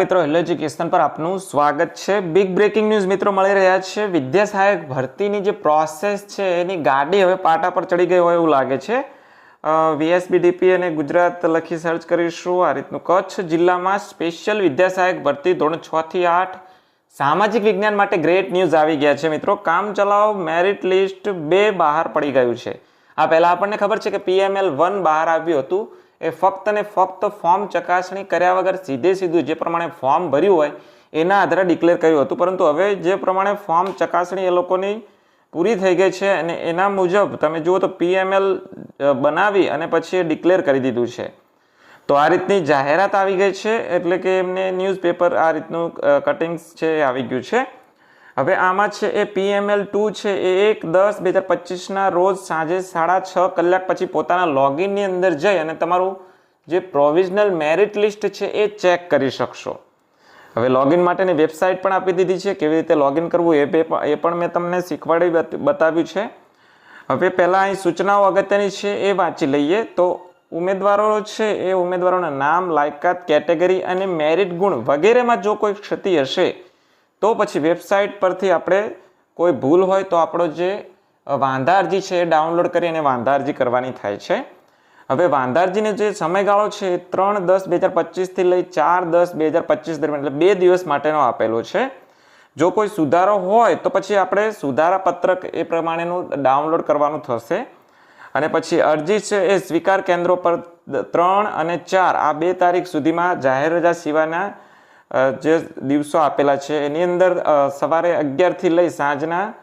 મિત્રો hello education પર આપનું સ્વાગત છે. બિગ બ્રેકિંગ ન્યૂઝ મિત્રો મળી રહ્યા છે. વિદ્યા સહાયક ભરતીની જે પ્રોસેસ છે, એની ગાડી હવે પાટા પર ચડી ગઈ હોય એવું લાગે છે. વીએસબીડીપી અને ગુજરાત લખી સર્ચ કરીશું. આ રીતનું કચ્છ જિલ્લામાં સ્પેશિયલ વિદ્યા સહાયક ભરતી ધોરણ છ થી આઠ સામાજિક વિજ્ઞાન માટે ગ્રેટ ન્યૂઝ આવી ગયા છે. મિત્રો કામ ચલાવ મેરિટ લિસ્ટ બે બહાર પડી ગયું છે. આ પહેલાં આપણને ખબર છે કે પીએમએલ વન બહાર આવ્યું હતું. એ ફક્ત ને ફક્ત ફોર્મ ચકાસણી કર્યા વગર સીધે સીધું જે પ્રમાણે ફોર્મ ભર્યું હોય, એના આધારે ડિક્લેર કર્યું હતું. પરંતુ હવે જે પ્રમાણે ફોર્મ ચકાસણી એ લોકોની પૂરી થઈ ગઈ છે અને એના મુજબ તમે જુઓ તો પીએમએલ બનાવી અને પછી એ ડિક્લેર કરી દીધું છે. તો આ રીતની જાહેરાત આવી ગઈ છે એટલે કે એમને ન્યૂઝપેપર આ રીતનું કટિંગ્સ છે એ આવી ગયું છે. હવે આમાં છે એ પીએમએલ ટુ છે એ એક દસ બે હજાર પચીસના રોજ સાંજે સાડા છ કલાક પછી પોતાના લોગિનની અંદર જઈ અને તમારું જે પ્રોવિઝનલ મેરિટ લિસ્ટ છે એ ચેક કરી શકશો. હવે લોગિન માટેની વેબસાઇટ પણ આપી દીધી છે. કેવી રીતે લોગિન કરવું એ એ પણ મેં તમને શીખવાડી બત- બતાવ્યું છે. હવે પહેલાં અહીં સૂચનાઓ અગત્યની છે એ વાંચી લઈએ. તો ઉમેદવારો છે એ ઉમેદવારોના નામ, લાયકાત કેટેગરી અને મેરિટ ગુણ વગેરેમાં જો કોઈ ક્ષતિ હશે તો પછી વેબસાઇટ પરથી આપણે કોઈ ભૂલ હોય તો આપણો જે વાંધા અરજી છે એ ડાઉનલોડ કરી અને વાંધા અરજી કરવાની થાય છે. હવે વાંધા અરજીનો જે સમયગાળો છે એ ત્રણ દસ બે હજાર પચીસથી લઈ ચાર દસ બે હજાર પચીસ દરમિયાન, એટલે બે દિવસ માટેનો આપેલો છે. જો કોઈ સુધારો હોય તો પછી આપણે સુધારા પત્રક એ પ્રમાણેનું ડાઉનલોડ કરવાનું થશે. અને પછી અરજી છે એ સ્વીકાર કેન્દ્રો પર ત્રણ અને ચાર, આ બે તારીખ સુધીમાં જાહેર રજા સિવાયના જે દિવસો આપેલા છે, એની અંદર સવારે અગિયારથી લઈ સાંજના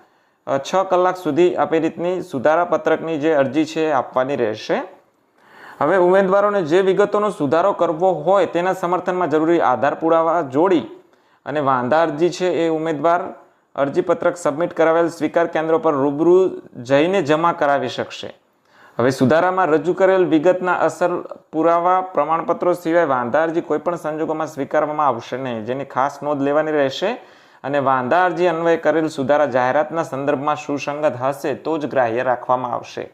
છ કલાક સુધી આપે રીતની સુધારા પત્રકની જે અરજી છે આપવાની રહેશે. હવે ઉમેદવારોને જે વિગતોનો સુધારો કરવો હોય તેના સમર્થનમાં જરૂરી આધાર પુરાવા જોડી અને વાંધા અરજી છે એ ઉમેદવાર અરજીપત્રક સબમિટ કરાવેલ સ્વીકાર કેન્દ્રો પર રૂબરૂ જઈને જમા કરાવી શકશે. હવે સુધારામાં રજૂ કરેલ વિગતના અસર પુરાવા પ્રમાણપત્રો સિવાય વાંધા અરજી કોઈપણ સંજોગોમાં સ્વીકારવામાં આવશે નહીં, જેની ખાસ નોંધ લેવાની રહેશે. અને વાંધા અરજી અન્વયે કરેલ સુધારા જાહેરાતના સંદર્ભમાં સુસંગત હશે તો જ ગ્રાહ્ય રાખવામાં આવશે.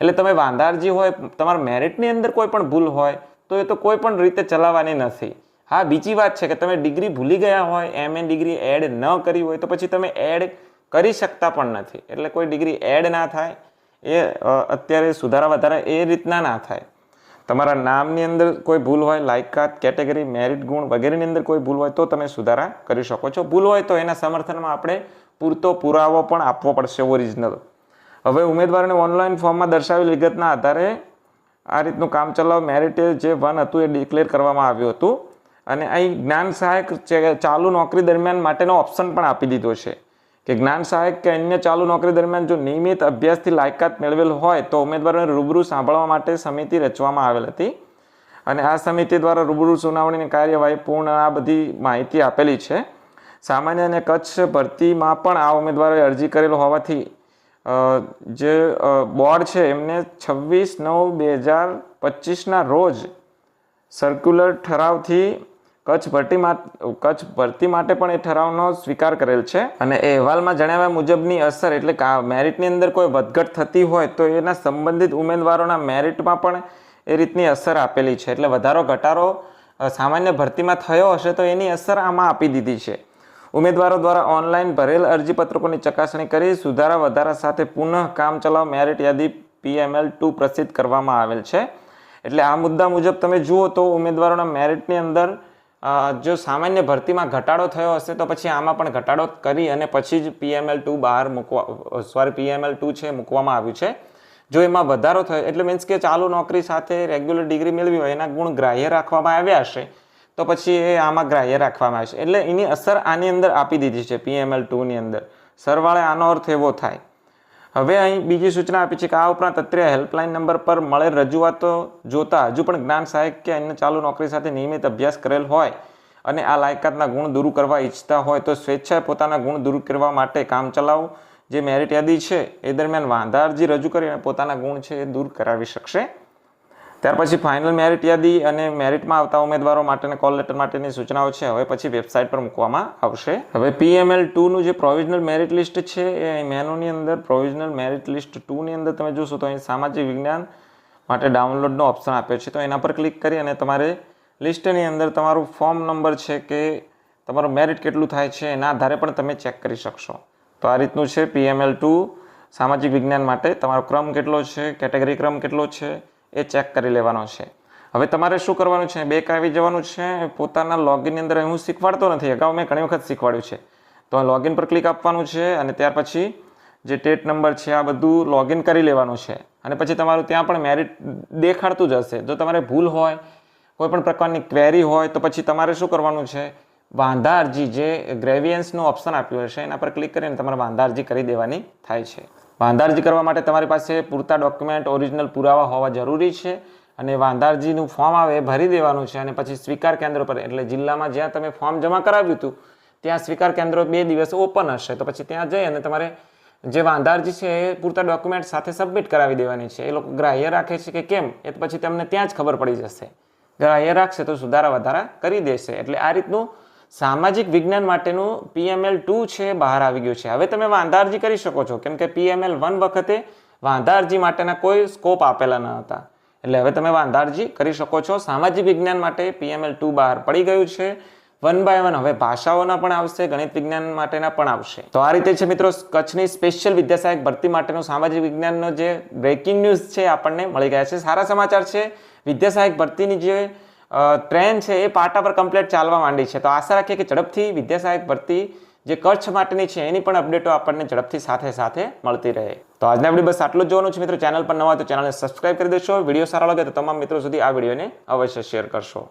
એટલે તમે વાંધા અરજી હોય, તમારા મેરિટની અંદર કોઈ પણ ભૂલ હોય, તો એ તો કોઈ પણ રીતે ચલાવવાની નથી. હા, બીજી વાત છે કે તમે ડિગ્રી ભૂલી ગયા હોય એમ એ ડિગ્રી એડ ન કરી હોય, તો પછી તમે એડ કરી શકતા પણ નથી. એટલે કોઈ ડિગ્રી એડ ના થાય એ અત્યારે સુધારા વધારા એ રીતના ના થાય. તમારા નામની અંદર કોઈ ભૂલ હોય, લાયકાત, કેટેગરી, મેરિટ, ગુણ વગેરેની અંદર કોઈ ભૂલ હોય તો તમે સુધારા કરી શકો છો. ભૂલ હોય તો એના સમર્થનમાં આપણે પૂરતો પુરાવો પણ આપવો પડશે ઓરિજિનલ. હવે ઉમેદવારોને ઓનલાઈન ફોર્મમાં દર્શાવેલ વિગતના આધારે આ રીતનું કામ ચલાવ. મેરિટ જે વન હતું એ ડિક્લેર કરવામાં આવ્યું હતું અને અહીં જ્ઞાન સહાયક ચાલુ નોકરી દરમિયાન માટેનો ઓપ્શન પણ આપી દીધો છે. કે જ્ઞાન સહાયક કે અન્ય ચાલુ નોકરી દરમિયાન જો નિયમિત અભ્યાસથી લાયકાત મેળવેલ હોય તો ઉમેદવારોને રૂબરૂ સાંભળવા માટે સમિતિ રચવામાં આવેલ હતી. અને આ સમિતિ દ્વારા રૂબરૂ સુનાવણીની કાર્યવાહી પૂર્ણ આ બધી માહિતી આપેલી છે. સામાન્ય અને કચ્છ ભરતીમાં પણ આ ઉમેદવારોએ અરજી કરેલ હોવાથી જે બોર્ડ છે એમને છવ્વીસ નવ બે હજાર પચીસના રોજ સર્ક્યુલર ઠરાવથી કચ્છ ભરતી કચ્છ ભરતી માટે પણ એ ઠરાવનો સ્વીકાર કરેલ છે. અને એ અહેવાલમાં જણાવ્યા મુજબની અસર એટલે મેરિટની અંદર કોઈ વધઘટ થતી હોય તો એના સંબંધિત ઉમેદવારોના મેરિટમાં પણ એ રીતની અસર આપેલી છે. એટલે વધારો ઘટાડો સામાન્ય ભરતીમાં થયો હશે તો એની અસર આમાં આપી દીધી છે. ઉમેદવારો દ્વારા ઓનલાઈન ભરેલ અરજીપત્રકોની ચકાસણી કરી સુધારા વધારા સાથે પુનઃ કામ ચલાવ મેરિટ યાદી પીએમએલ ટુ પ્રસિદ્ધ કરવામાં આવેલ છે. એટલે આ મુદ્દા મુજબ તમે જુઓ તો ઉમેદવારોના મેરિટની અંદર જો સામાન્ય ભરતીમાં ઘટાડો થયો હશે તો પછી આમાં પણ ઘટાડો કરી અને પછી જ પીએમએલ ટુ બહાર મૂકવા સોરી પીએમએલ ટુ છે મૂકવામાં આવ્યું છે. જો એમાં વધારો થયો, એટલે મીન્સ કે ચાલુ નોકરી સાથે રેગ્યુલર ડિગ્રી મેળવી હોય, એના ગુણ ગ્રાહ્ય રાખવામાં આવ્યા હશે, તો પછી એ આમાં ગ્રાહ્ય રાખવામાં આવશે. એટલે એની અસર આની અંદર આપી દીધી છે પીએમએલ ટુની અંદર. સરવાળે આનો અર્થ એવો થાય હવે અહીં બીજી સૂચના આપી છે કે આ ઉપરાંત અત્રે હેલ્પલાઇન નંબર પર મળેલ રજૂઆતો જોતા હજુ પણ જ્ઞાન સહાયક કે અન્ય ચાલુ નોકરી સાથે નિયમિત અભ્યાસ કરેલ હોય અને આ લાયકાતના ગુણ દૂર કરવા ઈચ્છતા હોય તો સ્વેચ્છાએ પોતાના ગુણ દૂર કરવા માટે કામ ચલાવો. જે મેરિટ યાદી છે, એ દરમિયાન વાંધા અરજી રજૂ કરી અને પોતાના ગુણ છે એ દૂર કરાવી શકશે. ત્યાર પછી ફાઇનલ મેરિટ યાદી અને મેરિટમાં આવતા ઉમેદવારો માટેના કોલ લેટર માટેની સૂચનાઓ છે. હવે પછી વેબસાઇટ પર મૂકવામાં આવશે. હવે પીએમએલ ટુનું જે પ્રોવિઝનલ મેરિટ લિસ્ટ છે, એ મેનુની અંદર પ્રોવિઝનલ મેરિટ લિસ્ટ ટુની અંદર તમે જોશો તો અહીં સામાજિક વિજ્ઞાન માટે ડાઉનલોડનો ઓપ્શન આપ્યો છે. તો એના પર ક્લિક કરી અને તમારે લિસ્ટની અંદર તમારું ફોર્મ નંબર છે કે તમારું મેરિટ કેટલું થાય છે એના આધારે પણ તમે ચેક કરી શકશો. તો આ રીતનું છે પીએમએલ ટુ સામાજિક વિજ્ઞાન માટે. તમારો ક્રમ કેટલો છે? કેટેગરી ક્રમ કેટલો છે? એ ચેક કરી લેવાનો છે. હવે તમારે શું કરવાનું છે? બેક આવી જવાનું છે, પોતાના લોગિનની અંદર હું શીખવાડતો નથી, અગાઉ મેં ઘણી વખત શીખવાડ્યું છે. તો લોગિન પર ક્લિક આપવાનું છે અને ત્યાર પછી જે ટેટ નંબર છે, આ બધું લોગિન કરી લેવાનું છે. અને પછી તમારું ત્યાં પણ મેરિટ દેખાડતું જ હશે. જો તમારે ભૂલ હોય, કોઈ પણ પ્રકારની ક્વેરી હોય, તો પછી તમારે શું કરવાનું છે? વાંધા અરજી જે ગ્રેવિયન્સનું ઓપ્શન આપ્યું હશે, એના પર ક્લિક કરીને તમારે વાંધા અરજી કરી દેવાની થાય છે. વાંધા અરજી કરવા માટે તમારી પાસે પૂરતા ડોક્યુમેન્ટ ઓરિજિનલ પુરાવા હોવા જરૂરી છે અને વાંધા અરજીનું ફોર્મ આવે ભરી દેવાનું છે અને પછી સ્વીકાર કેન્દ્ર પર, એટલે જિલ્લામાં જ્યાં તમે ફોર્મ જમા કરાવ્યું હતું, ત્યાં સ્વીકાર કેન્દ્રો બે દિવસ ઓપન હશે. તો પછી ત્યાં જઈ અને તમારે જે વાંધારજી છે એ પૂરતા ડોક્યુમેન્ટ સાથે સબમિટ કરાવી દેવાની છે. એ લોકો ગ્રાહ્ય રાખે છે કે કેમ? એ પછી તમને ત્યાં જ ખબર પડી જશે. ગ્રાહ્ય રાખશે તો સુધારા વધારા કરી દેશે. એટલે આ રીતનું સામાજિક વિજ્ઞાન માટેનું પીએમએલ ટુ છે, બહાર આવી ગયું છે. હવે તમે વાંધા અરજી કરી શકો છો, કેમ કે પીએમએલ વન વખતે વાંધા અરજી માટેના કોઈ સ્કોપ આપેલા ન હતા. એટલે હવે તમે વાંધા અરજી કરી શકો છો. સામાજિક વિજ્ઞાન માટે પીએમએલ ટુ બહાર પડી ગયું છે. વન બાય વન હવે ભાષાઓના પણ આવશે, ગણિત વિજ્ઞાન માટેના પણ આવશે. તો આ રીતે છે મિત્રો, કચ્છની સ્પેશિયલ વિદ્યાસહાયક ભરતી માટેનું સામાજિક વિજ્ઞાનનો જે બ્રેકિંગ ન્યૂઝ છે આપણને મળી ગયા છે. સારા સમાચાર છે. વિદ્યાસહાયક ભરતીની જે ટ્રેન છે એ પાટા પર કમ્પ્લીટ ચાલવા માંડી છે. તો આશા રાખીએ કે ઝડપથી વિદ્યા સહાયક ભરતી જે કચ્છ માટેની છે એની પણ અપડેટો આપણને ઝડપથી સાથે સાથે મળતી રહે. તો આજના વીડિયો બસ આટલું જ જોવાનું છે મિત્રો. ચેનલ પર નવા તો ચેનલને સબસ્ક્રાઇબ કરી દેશો. વીડિયો સારો લાગે તો તમામ મિત્રો સુધી આ વિડીયોને અવશ્ય શેર કરશો.